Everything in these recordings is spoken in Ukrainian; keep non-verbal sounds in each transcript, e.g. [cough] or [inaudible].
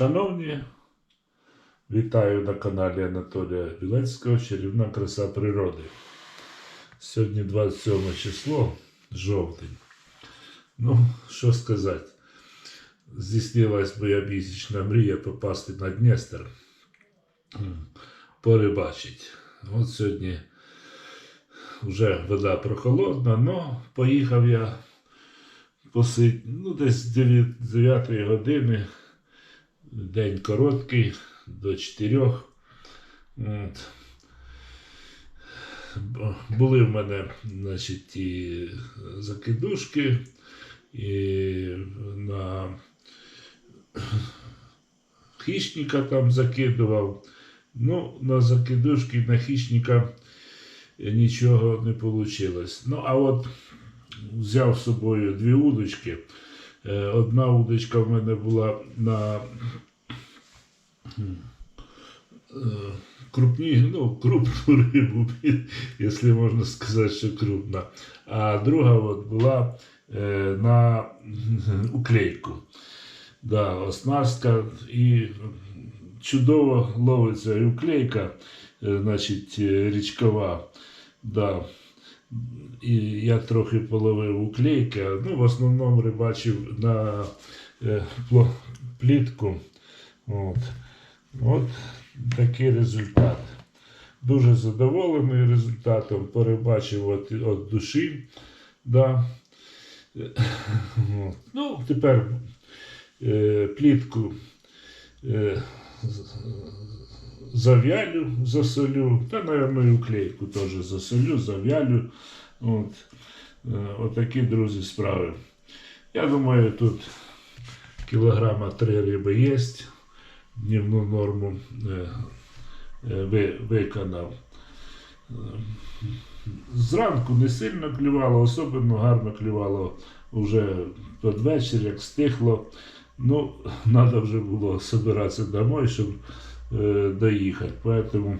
Шановні, вітаю на каналі Анатолія Білецького Чарівна краса природи. Сьогодні 27 число, жовтень. Ну, що сказати, здійснилась моя місячна мрія попасти на Дністер, порибачить. От сьогодні вже вода прохолодна, але поїхав я посидь, ну, десь 9 години. День короткий, до 4. От. Були в мене значить, і закидушки, і на хищника там закидував. Ну, на закидушки, на хищника нічого не вийшло. Ну, а от взяв з собою дві удочки. Е, Одна удочка в мене була на е, крупні, ну, крупну [laughs] рибу, якщо можна сказати, що крупна. А друга от була е, на [laughs] уклейку. Да, оснастка і чудово ловиться і уклейка, значить, річкова. Да. І я трохи половив уклейки, ну, в основному рибачив на е, плітку. От. От такий результат. Дуже задоволений результатом, перебачив от, от душі. Да. Е, От. Ну, тепер е, плітку е, зав'ялю, засолю, та, мабуть, і уклейку теж засолю, зав'ялю. От. Е, Отакі, друзі, справи. Я думаю, тут кілограма три риби є. Днівну норму е, е, ви, виконав. Зранку не сильно клювало, особливо гарно клювало вже під вечір, як стихло. Ну, [laughs] треба вже було збиратися домой, щоб е, доїхати. Поэтому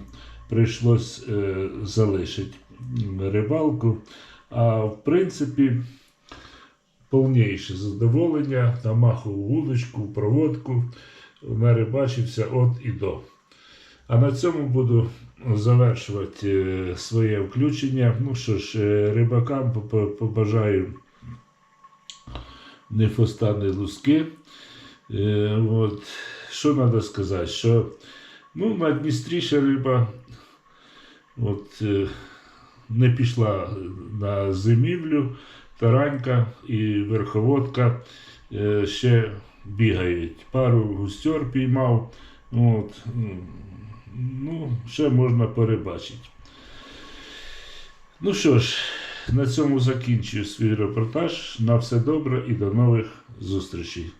прийшлось е, залишити рибалку. А в принципі, повніше задоволення, намахав вудочку, проводку, нарибачився от і до. А на цьому буду завершувати е, своє включення. Ну що ж, рибакам побажаю не фоста, луски. От. Що треба сказати? Що ну, на Дністрі ще риба от, е, не пішла на зимівлю, таранька і верховодка е, ще бігають. Пару густьор піймав. От, ну, ще можна перебачити. Ну що ж, на цьому закінчую свій репортаж. На все добре і до нових зустрічей.